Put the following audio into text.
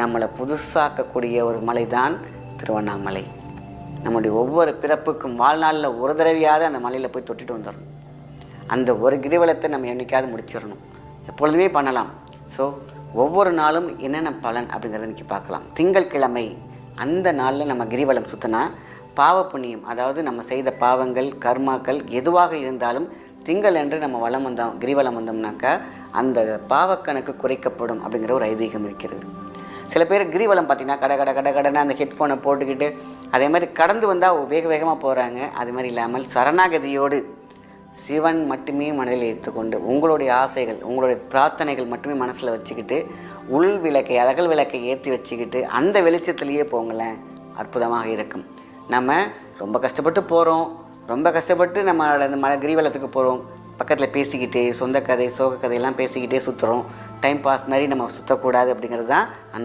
நம்மளை புதுசாக்கக்கூடிய ஒரு மலை தான் திருவண்ணாமலை. நம்முடைய ஒவ்வொரு பிறப்புக்கும் வாழ்நாளில் ஒரு தடவையாவது அந்த மலையில் போய் தொட்டுட்டு வந்துடணும் அந்த ஒரு கிரிவலத்தை நம்ம என்னைக்காவது முடிச்சிடணும் எப்பொழுதுமே பண்ணலாம். ஸோ ஒவ்வொரு நாளும் என்னென்ன பலன் அப்படிங்கிறத இன்றைக்கி பார்க்கலாம். திங்கட்கிழமை அந்த நாளில் நம்ம கிரிவலம் சுற்றினா பாவ புண்ணியம் அதாவது நம்ம செய்த பாவங்கள் கர்மாக்கள் எதுவாக இருந்தாலும் திங்கள் என்று நம்ம வளம் வந்தோம் கிரிவலம் வந்தோம்னாக்கா அந்த பாவக்கணக்கு குறைக்கப்படும் அப்படிங்கிற ஒரு ஐதீகம் இருக்கிறது. சில பேர் கிரிவலம் பார்த்தீங்கன்னா கட கட கடை கடைன்னு அந்த ஹெட்ஃபோனை போட்டுக்கிட்டு அதே மாதிரி கடந்து வந்தால் வேக வேகமாக போகிறாங்க அது மாதிரி இல்லாமல் சரணாகதியோடு சிவன் மட்டுமே மனதில் எடுத்துக்கொண்டு உங்களுடைய ஆசைகள் உங்களுடைய பிரார்த்தனைகள் மட்டுமே மனசில் வச்சுக்கிட்டு உள் விளக்கை அகல் விளக்கை ஏற்றி வச்சுக்கிட்டு அந்த வெளிச்சத்துலேயே போங்களேன். அற்புதமாக இருக்கும். நம்ம ரொம்ப கஷ்டப்பட்டு போகிறோம் ரொம்ப கஷ்டப்பட்டு நம்ம அந்த மலை கிரிவலத்துக்கு போகிறோம் பக்கத்தில் பேசிக்கிட்டே சொந்த கதை சோக கதையெல்லாம் பேசிக்கிட்டே சுற்றுறோம் டைம் பாஸ் மாதிரி நம்ம சுற்றக்கூடாது அப்படிங்கிறது தான் அந்த